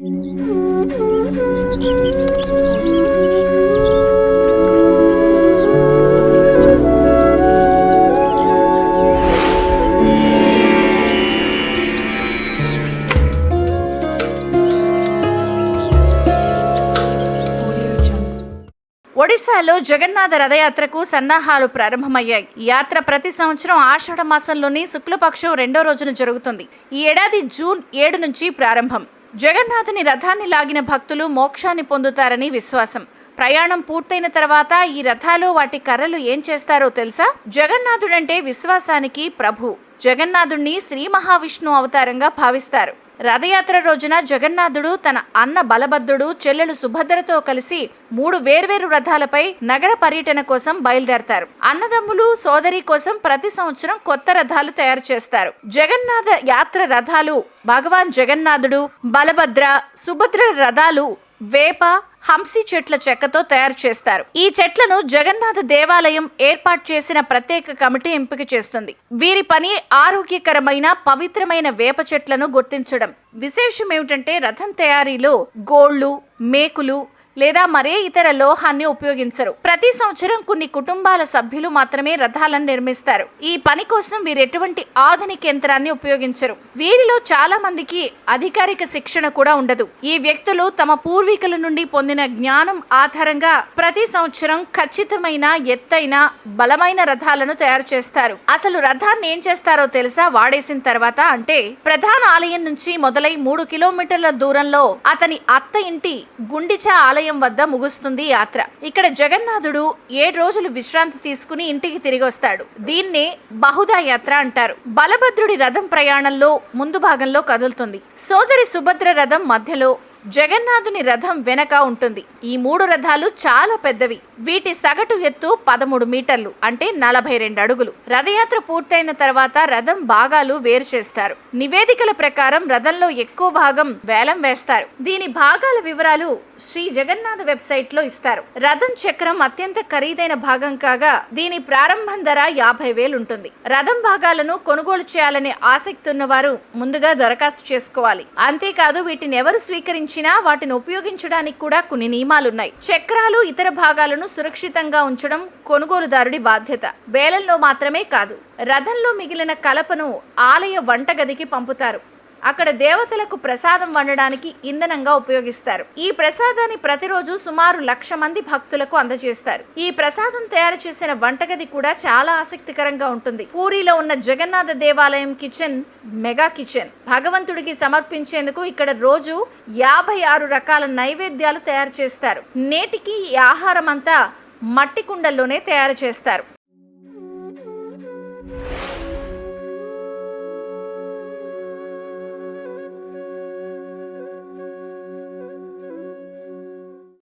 ఒడిశాలో జగన్నాథ రథయాత్రకు సన్నాహాలు ప్రారంభమయ్యాయి. యాత్ర ప్రతి సంవత్సరం ఆషాఢ మాసంలోని శుక్లపక్షం రెండో రోజున జరుగుతుంది. ఈ ఏడాది జూన్ ఏడు నుంచి ప్రారంభం. జగన్నాథుని రథాన్ని లాగిన భక్తులు మోక్షాన్ని పొందుతారని విశ్వాసం. ప్రయాణం పూర్తయిన తర్వాత ఈ రథాలు వాటి కర్రలు ఏం చేస్తారో తెలుసా? జగన్నాథుడంటే విశ్వాసానికి ప్రభు. జగన్నాథుణ్ణి శ్రీ మహావిష్ణు అవతారంగా భావిస్తారు. రథయాత్ర రోజున జగన్నాథుడు తన అన్న బలభద్రుడు చెల్లెలు సుభద్రతో కలిసి మూడు వేర్వేరు రథాలపై నగర పర్యటన కోసం బయలుదేరతారు. అన్నదమ్ములు సోదరి కోసం ప్రతి సంవత్సరం కొత్త రథాలు తయారు చేస్తారు. జగన్నాథ యాత్ర రథాలు భగవాన్ జగన్నాథుడు బలభద్ర సుభద్ర రథాలు వేప హంసి చెట్ల చెక్కతో తయారు చేస్తారు. ఈ చెట్లను జగన్నాథ దేవాలయం ఏర్పాటు చేసిన ప్రత్యేక కమిటీ ఎంపిక చేస్తుంది. వీరి పని ఆరోగ్యకరమైన పవిత్రమైన వేప చెట్లను గుర్తించడం. విశేషం ఏమిటంటే రథం తయారీలో గోళ్ళు మేకులు లేదా మరే ఇతర లోహాన్ని ఉపయోగించరు. ప్రతి సంవత్సరం కొన్ని కుటుంబాల సభ్యులు మాత్రమే రథాలను నిర్మిస్తారు. ఈ పని కోసం వీరు ఎటువంటి ఆధునిక యంత్రాన్ని ఉపయోగించరు. వీరిలో చాలా మందికి అధికారిక శిక్షణ కూడా ఉండదు. ఈ వ్యక్తులు తమ పూర్వీకుల నుండి పొందిన జ్ఞానం ఆధారంగా ప్రతి సంవత్సరం ఖచ్చితమైన ఎత్తైన బలమైన రథాలను తయారు చేస్తారు. అసలు రథాన్ని ఏం చేస్తారో తెలుసా? వాడేసిన తర్వాత అంటే ప్రధాన ఆలయం నుంచి మొదలై మూడు కిలోమీటర్ల దూరంలో అతని అత్త ఇంటి గుండిచా ఆలయం వద్ద ముగుస్తుంది యాత్ర. ఇక్కడ జగన్నాథుడు ఏడు రోజులు విశ్రాంతి తీసుకుని ఇంటికి తిరిగి వస్తాడు. దీన్నే బహుదా యాత్ర అంటారు. బలభద్రుడి రథం ప్రయాణంలో ముందు భాగంలో కదులుతుంది. సోదరి సుభద్ర రథం మధ్యలో జగన్నాథుని రథం వెనక ఉంటుంది. ఈ మూడు రథాలు చాలా పెద్దవి. వీటి సగటు ఎత్తు పదమూడు మీటర్లు అంటే నలభై రెండు అడుగులు. రథయాత్ర పూర్తయిన తర్వాత రథం భాగాలు వేరు చేస్తారు. నివేదికల ప్రకారం రథంలో ఎక్కువ భాగం వేలం వేస్తారు. దీని భాగాల వివరాలు శ్రీ జగన్నాథ వెబ్సైట్లో ఇస్తారు. రథం చక్రం అత్యంత ఖరీదైన భాగం కాగా దీని ప్రారంభం ధర యాభై వేలు ఉంటుంది. రథం భాగాలను కొనుగోలు చేయాలనే ఆసక్తి ఉన్నవారు ముందుగా దరఖాస్తు చేసుకోవాలి. అంతేకాదు వీటిని ఎవరు స్వీకరించినా వాటిని ఉపయోగించడానికి కూడా కొన్ని నియమాలున్నాయి. చక్రాలు ఇతర భాగాలను సురక్షితంగా ఉంచడం కొనుగోలుదారుడి బాధ్యత. వేలంలో మాత్రమే కాదు రథంలో మిగిలిన కలపను ఆలయ వంటగదికి పంపుతారు. అక్కడ దేవతలకు ప్రసాదం వండడానికి ఇంధనంగా ఉపయోగిస్తారు. ఈ ప్రసాదాన్ని ప్రతిరోజు సుమారు లక్ష మంది భక్తులకు అందజేస్తారు. ఈ ప్రసాదం తయారు చేసిన వంటగది కూడా చాలా ఆసక్తికరంగా ఉంటుంది. పూరిలో ఉన్న జగన్నాథ దేవాలయం కిచెన్ మెగా కిచెన్. భగవంతుడికి సమర్పించేందుకు ఇక్కడ రోజు యాభై ఆరు రకాల నైవేద్యాలు తయారు చేస్తారు. నేటికి ఈ ఆహారం అంతా మట్టి కుండల్లోనే తయారు చేస్తారు.